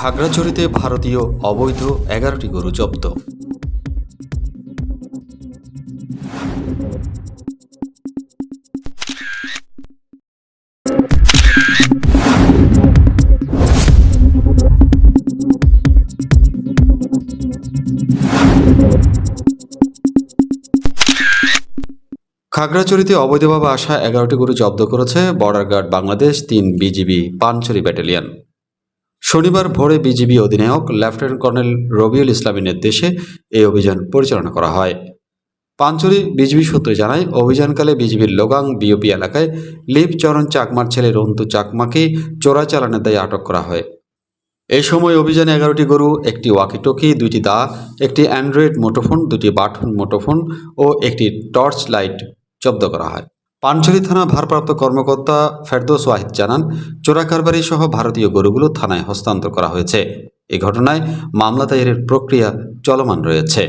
খাগড়াছড়িতে ভারতীয় অবৈধ এগারোটি গরু জব্দ। খাগড়াছড়িতে অবৈধভাবে আসা এগারোটি গরু জব্দ করেছে বর্ডার গার্ড বাংলাদেশ তিন বিজিবি পানছড়ি ব্যাটালিয়ন। শনিবার ভোরে বিজিবি অধিনায়ক লেফটেন্যান্ট কর্নেল রবিউল ইসলামের নির্দেশে এই অভিযান পরিচালনা করা হয়। পাঞ্চরি বিজিবি সূত্রে জানায়, অভিযানকালে বিজিবির লোগাং বিওপি এলাকায় লিপচরণ চাকমার ছেলে রন্তু চাকমাকে চোরাচালানের দায়ে আটক করা হয়। এই সময় অভিযানে এগারোটি গরু, একটি ওয়াকিটকি, দুইটি দা, একটি অ্যান্ড্রয়েড মুঠোফোন দুটি বাটন মুঠোফোন ও একটি টর্চ লাইট জব্দ করা হয়। পানছড়ি থানা ভারপ্রাপ্ত কর্মকর্তা ফেরদোস ওয়াহিদ জানান, চোরাকারবারি সহ ভারতীয় গরুগুলো থানায় হস্তান্তর করা হয়েছে। এ ঘটনায় মামলা দায়েরের প্রক্রিয়া চলমান রয়েছে।